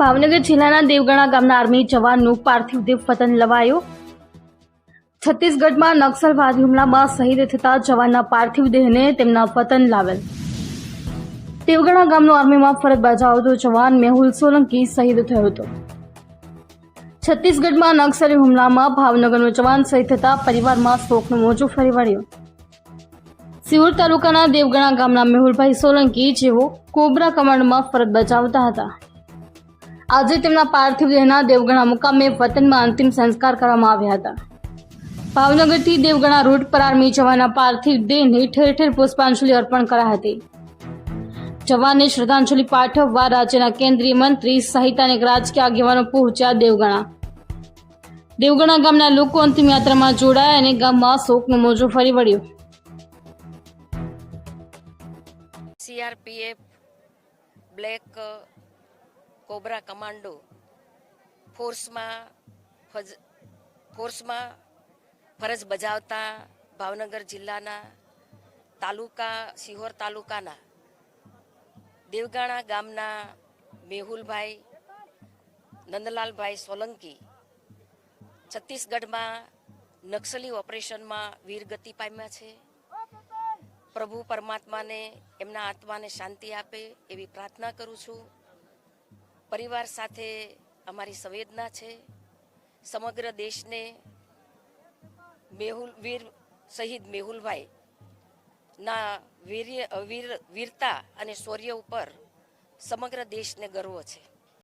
ભાવનગર જિલ્લાના દેવગણા ગામના આર્મી જવાનનું પાર્થિવ દેવ પતન લવાયો. છત્તીસગઢમાં નક્સલવાદી હુમલામાં શહીદ થતા જવાનના પાર્થિવ દેહને તેમના વતન લાવેલ. દેવગણા ગામનો આર્મીમાં ફરજ બજાવતો જવાન મેહુલ સોલંકી શહીદ થયો હતો. છત્તીસગઢમાં નક્સલી હુમલામાં ભાવનગરનો જવાન શહીદ થતા પરિવારમાં શોકનું મોજું ફરી વળ્યું. સિહોર તાલુકાના દેવગણા ગામના મેહુલભાઈ સોલંકી જેઓ કોબરા કમાન્ડમાં ફરજ બજાવતા હતા. આજે તેમના પાર્થિવ દેહના દેવગણા મુકામે વતનમાં અંતિમ સંસ્કાર કરવામાં આવ્યા હતા. ભાવનગરથી દેવગણા રૂટ પર આર્મી જવાનના પાર્થિવ દેહને ઠેર ઠેર પુષ્પાંજલિ અર્પણ કરાઈ હતી. જવાનને શ્રદ્ધાંજલિ પાઠવવા રાજ્યના કેન્દ્રીય મંત્રી સહિત અનેક રાજકીય આગેવાનો પહોંચ્યા દેવગણા. દેવગણા ગામના લોકો અંતિમ યાત્રામાં જોડાયા અને ગામમાં શોકનો મોજો ફરી વળ્યો. સીઆરપીએફ બ્લેક કોબરા કમાન્ડો ફોર્સમાં ફજ, ફોર્સમાં ફરજ બજાવતા ભાવનગર જિલ્લાના તાલુકા, સિહોર તાલુકાના દેવગાણા ગામના મેહુલભાઈ, નંદલાલભાઈ સોલંકી છત્તીસગઢમાં નક્સલી ઓપરેશનમાં વીરગતિ પામ્યા છે. પ્રભુ પરમાત્માને, એમના આત્માને શાંતિ આપે એવી પ્રાર્થના કરું છું. પરિવાર સાથે અમારી સંવેદના છે. સમગ્ર દેશને મેહુલ, વીર શહીદ મેહુલભાઈ ના વીર, વીરતા અને શૌર્ય ઉપર સમગ્ર દેશને ગર્વ છે.